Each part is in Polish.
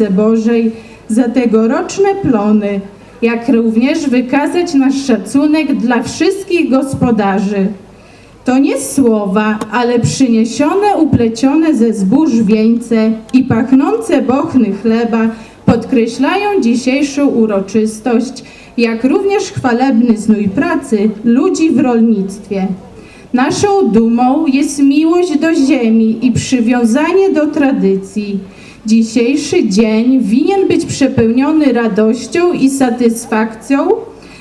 łasce Bożej za tegoroczne plony, jak również wykazać nasz szacunek dla wszystkich gospodarzy. To nie słowa, ale przyniesione, uplecione ze zbóż wieńce i pachnące bochny chleba podkreślają dzisiejszą uroczystość, jak również chwalebny znój pracy ludzi w rolnictwie. Naszą dumą jest miłość do ziemi i przywiązanie do tradycji. Dzisiejszy dzień winien być przepełniony radością i satysfakcją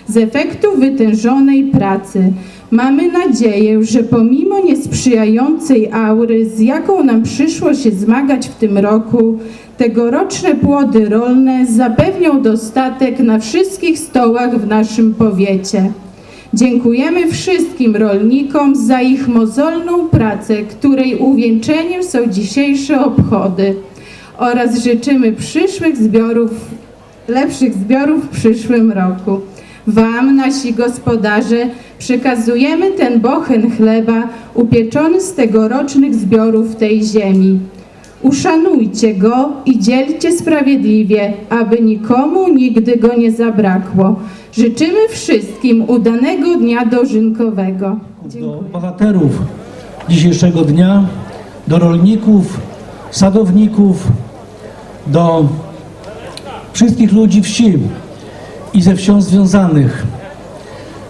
z efektu wytężonej pracy. Mamy nadzieję, że pomimo niesprzyjającej aury, z jaką nam przyszło się zmagać w tym roku, tegoroczne płody rolne zapewnią dostatek na wszystkich stołach w naszym powiecie. Dziękujemy wszystkim rolnikom za ich mozolną pracę, której uwieńczeniem są dzisiejsze obchody oraz życzymy przyszłych zbiorów, lepszych zbiorów w przyszłym roku. Wam, nasi gospodarze, przekazujemy ten bochen chleba upieczony z tegorocznych zbiorów tej ziemi. Uszanujcie go i dzielcie sprawiedliwie, aby nikomu nigdy go nie zabrakło. Życzymy wszystkim udanego dnia dożynkowego. do bohaterów dzisiejszego dnia, do rolników, sadowników, do wszystkich ludzi wsi i ze wsią związanych,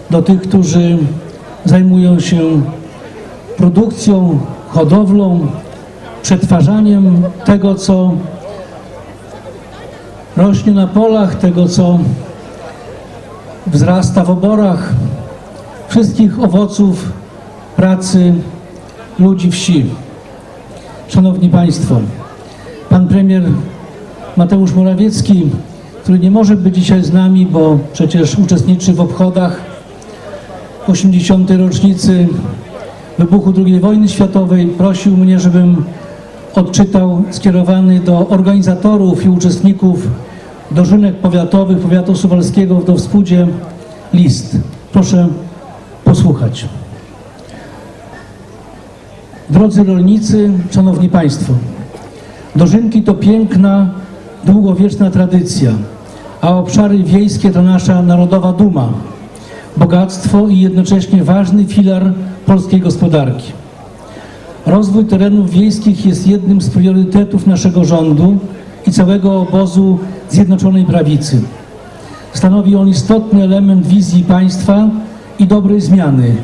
do tych, którzy zajmują się produkcją, hodowlą, przetwarzaniem tego, co rośnie na polach, tego, co wzrasta w oborach, wszystkich owoców pracy ludzi wsi. Szanowni Państwo, Pan Premier Mateusz Morawiecki, który nie może być dzisiaj z nami, bo przecież uczestniczy w obchodach 80. rocznicy wybuchu II wojny światowej, prosił mnie, żebym odczytał skierowany do organizatorów i uczestników dożynek powiatowych powiatu suwalskiego do Współdzie list. Proszę posłuchać. Drodzy rolnicy, szanowni państwo, dożynki to piękna, długowieczna tradycja, a obszary wiejskie to nasza narodowa duma, bogactwo i jednocześnie ważny filar polskiej gospodarki. Rozwój terenów wiejskich jest jednym z priorytetów naszego rządu i całego obozu Zjednoczonej Prawicy. Stanowi on istotny element wizji państwa i dobrej zmiany,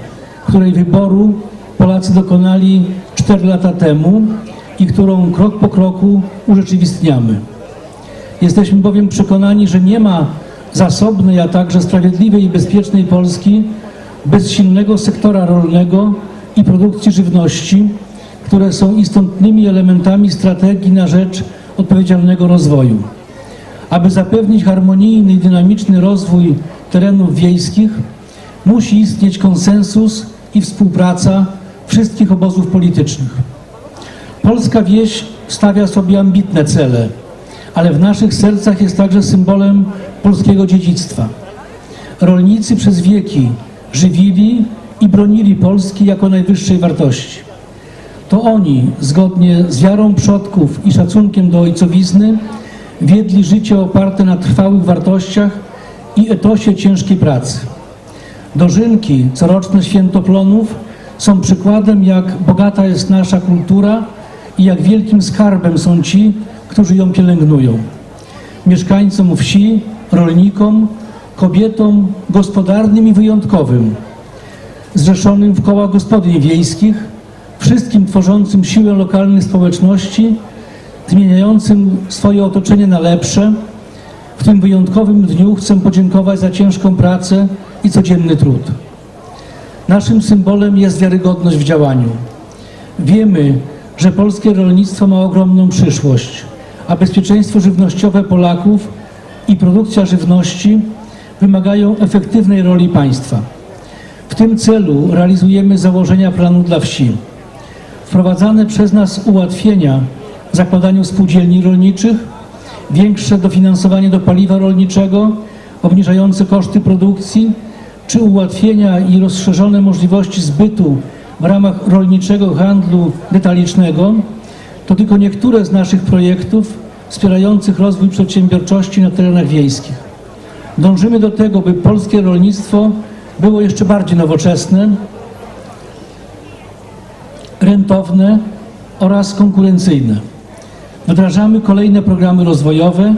której wyboru Polacy dokonali 4 lata temu i którą krok po kroku urzeczywistniamy. Jesteśmy bowiem przekonani, że nie ma zasobnej, a także sprawiedliwej i bezpiecznej Polski bez silnego sektora rolnego i produkcji żywności, które są istotnymi elementami strategii na rzecz odpowiedzialnego rozwoju. Aby zapewnić harmonijny i dynamiczny rozwój terenów wiejskich, musi istnieć konsensus i współpraca wszystkich obozów politycznych. Polska wieś stawia sobie ambitne cele, ale w naszych sercach jest także symbolem polskiego dziedzictwa. Rolnicy przez wieki żywili i bronili Polski jako najwyższej wartości. To oni, zgodnie z wiarą przodków i szacunkiem do ojcowizny, wiedli życie oparte na trwałych wartościach i etosie ciężkiej pracy. Dożynki, coroczne święto plonów, są przykładem, jak bogata jest nasza kultura i jak wielkim skarbem są ci, którzy ją pielęgnują. Mieszkańcom wsi, rolnikom, kobietom gospodarnym i wyjątkowym, zrzeszonym w kołach gospodyń wiejskich, wszystkim tworzącym siłę lokalnych społeczności, zmieniającym swoje otoczenie na lepsze. W tym wyjątkowym dniu chcę podziękować za ciężką pracę i codzienny trud. Naszym symbolem jest wiarygodność w działaniu. Wiemy, że polskie rolnictwo ma ogromną przyszłość, a bezpieczeństwo żywnościowe Polaków i produkcja żywności wymagają efektywnej roli państwa. W tym celu realizujemy założenia planu dla wsi. Wprowadzane przez nas ułatwienia w zakładaniu spółdzielni rolniczych, większe dofinansowanie do paliwa rolniczego, obniżające koszty produkcji, czy ułatwienia i rozszerzone możliwości zbytu w ramach rolniczego handlu detalicznego, to tylko niektóre z naszych projektów wspierających rozwój przedsiębiorczości na terenach wiejskich. Dążymy do tego, by polskie rolnictwo było jeszcze bardziej nowoczesne, rentowne oraz konkurencyjne. Wdrażamy kolejne programy rozwojowe,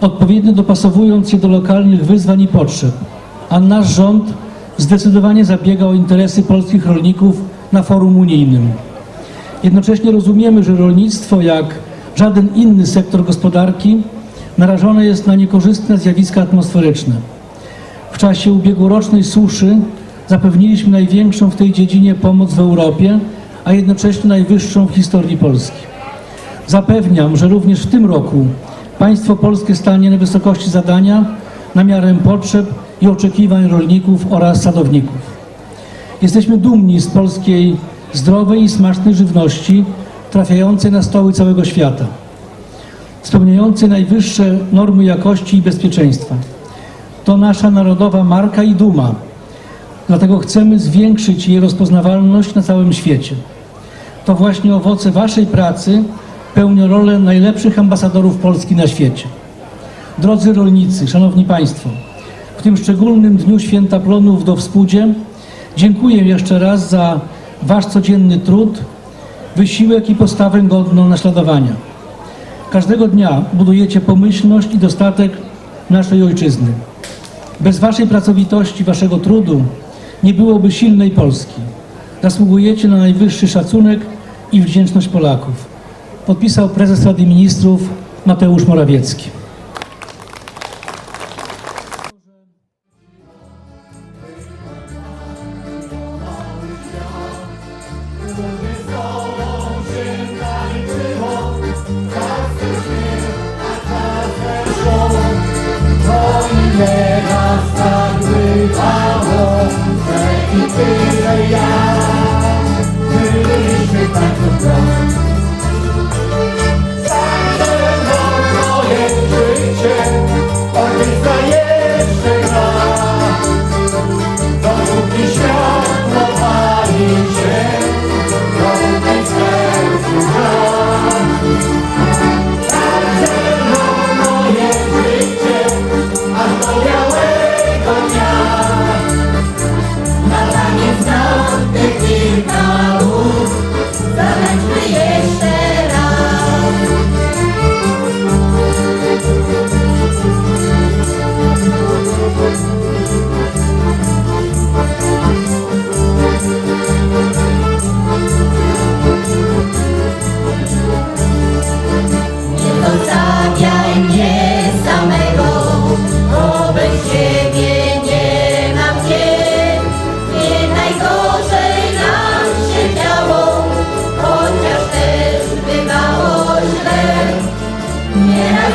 odpowiednio dopasowując je do lokalnych wyzwań i potrzeb, a nasz rząd zdecydowanie zabiega o interesy polskich rolników na forum unijnym. Jednocześnie rozumiemy, że rolnictwo, jak żaden inny sektor gospodarki, narażone jest na niekorzystne zjawiska atmosferyczne. W czasie ubiegłorocznej suszy zapewniliśmy największą w tej dziedzinie pomoc w Europie, a jednocześnie najwyższą w historii Polski. Zapewniam, że również w tym roku państwo polskie stanie na wysokości zadania na miarę potrzeb i oczekiwań rolników oraz sadowników. Jesteśmy dumni z polskiej zdrowej i smacznej żywności trafiającej na stoły całego świata, spełniającej najwyższe normy jakości i bezpieczeństwa. To nasza narodowa marka i duma, dlatego chcemy zwiększyć jej rozpoznawalność na całym świecie. To właśnie owoce Waszej pracy pełnią rolę najlepszych ambasadorów Polski na świecie. Drodzy rolnicy, Szanowni Państwo, w tym szczególnym dniu Święta Plonów do Współdzie dziękuję jeszcze raz za Wasz codzienny trud, wysiłek i postawę godną naśladowania. Każdego dnia budujecie pomyślność i dostatek naszej ojczyzny. Bez Waszej pracowitości, Waszego trudu nie byłoby silnej Polski. Zasługujecie na najwyższy szacunek i wdzięczność Polaków. Podpisał prezes Rady Ministrów Mateusz Morawiecki.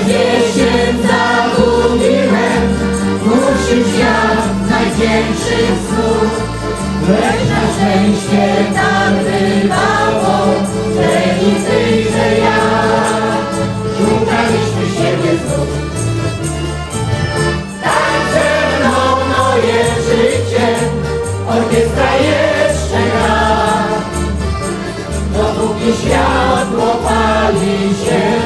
Gdzieś się zagubiłem, musi świat największych snów. Lecz na szczęście tak bywało, że i ty, że ja szukaliśmy siebie znów. Tak mną moje życie, orkiestra jeszcze gra. Dopóki światło pali się,